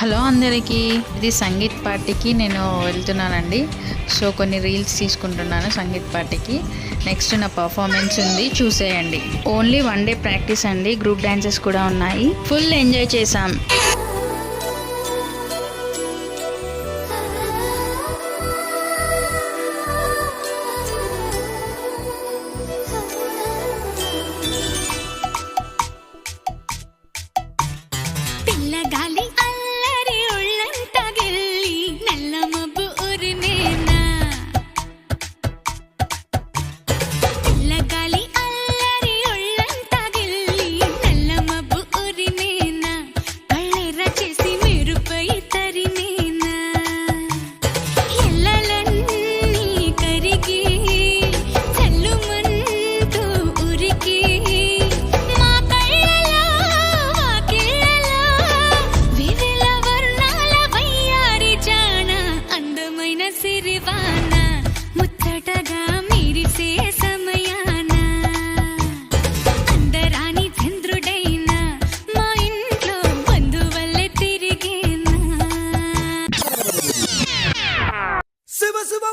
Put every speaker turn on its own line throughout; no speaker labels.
Hello అందరికీ ఇది సంగీత్ పార్టీకి నేను వెళ్తున్నానండి. సో కొన్ని రీల్స్ తీసుకుంటున్నాను సంగీత్ పార్టీకి. నెక్స్ట్ నా పర్ఫార్మెన్స్ ఉంది చూసేయండి. ఓన్లీ వన్ డే ప్రాక్టీస్ అండి గ్రూప్ డాన్సెస్ కూడా ఉన్నాయి. ఫుల్ ఎంజాయ్
చేశాం.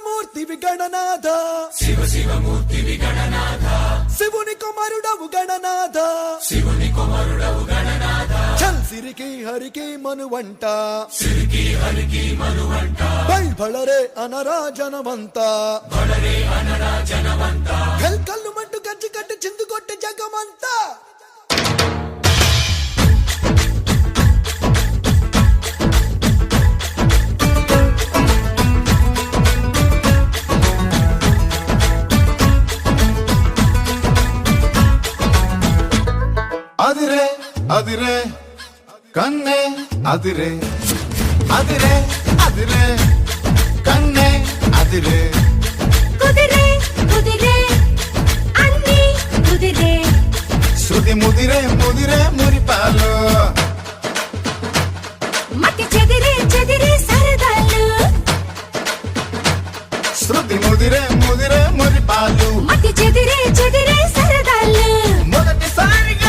శివ శివమూర్తి విగణనాథ. శివ శివమూర్తి విగణనాథ. శివుని కుమారుడవు గణనాథ. శివుని కుమారుడవు గణనాథ. చల్ సిరికి హరికి మనువంట సిరికి హరికి మనువంట బల్ బళరే అనరా జనమంత బళరే అనరా జనమంత కల్ కల్లు మంటు గజ్జి కట్టి చిందు కొట్టి
అదిరే కన్నే అదిరే అదిరే అదిరే కన్నే అదిరే.
కుదిరే కుదిరే అన్ని కుదిరే.
శృతి ముదిరే ముదిరే మురిపాలు.
మతి చెదిరే చెదిరే సరదాలు.
శృతి ముదిరే ముదిరే మురిపాలు.
మతి చెదిరే చెదిరే సరదాలు.
మొదటిసారిగా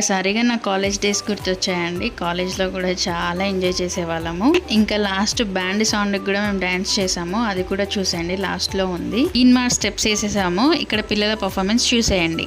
ఒక్కసారిగా నా కాలేజ్ డేస్ గుర్తొచ్చాయండి. కాలేజ్లో కూడా చాలా ఎంజాయ్ చేసేవాళ్ళము. ఇంకా లాస్ట్ బ్యాండ్ సాంగ్కి కూడా మేము డ్యాన్స్ చేసాము. అది కూడా చూసేయండి. లాస్ట్లో ఉంది. ఇన్ మా స్టెప్స్ వేసేసాము ఇక్కడ పిల్లల పర్ఫార్మెన్స్ చూసేయండి.